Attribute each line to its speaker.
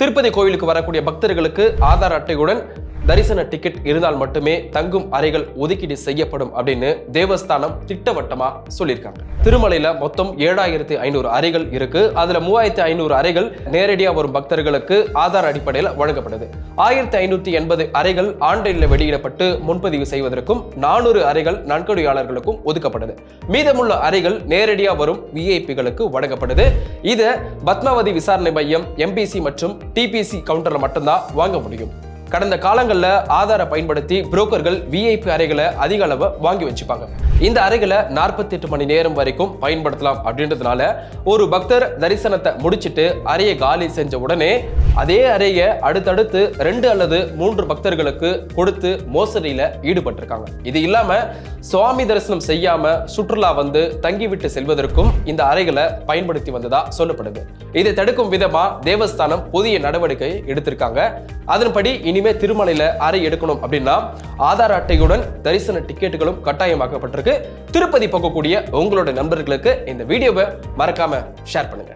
Speaker 1: திருப்பதி கோயிலுக்கு வரக்கூடிய பக்தர்களுக்கு ஆதார் அட்டையுடன் தரிசன டிக்கெட் இருந்தால் மட்டுமே தங்கும் அறைகள் ஒதுக்கீடு செய்யப்படும் அப்படின்னு தேவஸ்தானம் திட்டவட்டமா சொல்லியிருக்காங்க. திருமலையில மொத்தம் ஏழாயிரத்தி ஐநூறு அறைகள் இருக்கு. அதுல மூவாயிரத்தி ஐநூறு அறைகள் நேரடியா வரும் பக்தர்களுக்கு ஆதார் அடிப்படையில் வழங்கப்படுது. ஆயிரத்தி ஐநூத்தி எண்பது அறைகள் ஆன்லைன்ல வெளியிடப்பட்டு முன்பதிவு செய்வதற்கும் நானூறு அறைகள் நன்கொடையாளர்களுக்கும் ஒதுக்கப்படுது. மீதமுள்ள அறைகள் நேரடியா வரும் விஐபிகளுக்கு வழங்கப்படுது. இதை பத்மாவதி விசாரணை மையம் எம்பிசி மற்றும் டிபிசி கவுண்டர்ல மட்டும்தான் வாங்க முடியும். கடந்த காலங்களில் ஆதாரை பயன்படுத்தி புரோக்கர்கள் விஐபி அறைகளை அதிக அளவு வாங்கி வச்சுப்பாங்க. இந்த அறைகளை நாற்பத்தி எட்டு மணி நேரம் வரைக்கும் பயன்படுத்தலாம் அப்படின்றதுனால ஒரு பக்தர் தரிசனத்தை முடிச்சிட்டு அறையை காலி செஞ்ச உடனே அதே அறையை அடுத்தடுத்து ரெண்டு அல்லது மூன்று பக்தர்களுக்கு கொடுத்து மோசடியில் ஈடுபட்டிருக்காங்க. இது இல்லாமல் சுவாமி தரிசனம் செய்யாம சுற்றுலா வந்து தங்கிவிட்டு செல்வதற்கும் இந்த அறைகளை பயன்படுத்தி வந்ததா சொல்லப்படுது. இதை தடுக்கும் விதமா தேவஸ்தானம் புதிய நடவடிக்கை எடுத்திருக்காங்க. அதன்படி இனிமே திருமலையில அறை எடுக்கணும் அப்படின்னா ஆதார் அட்டையுடன் தரிசன டிக்கெட்டுகளும் கட்டாயமாக்கப்பட்டிருக்கு. திருப்பதி போகக்கூடிய உங்களோட நண்பர்களுக்கு இந்த வீடியோவை மறக்காம ஷேர் பண்ணுங்க.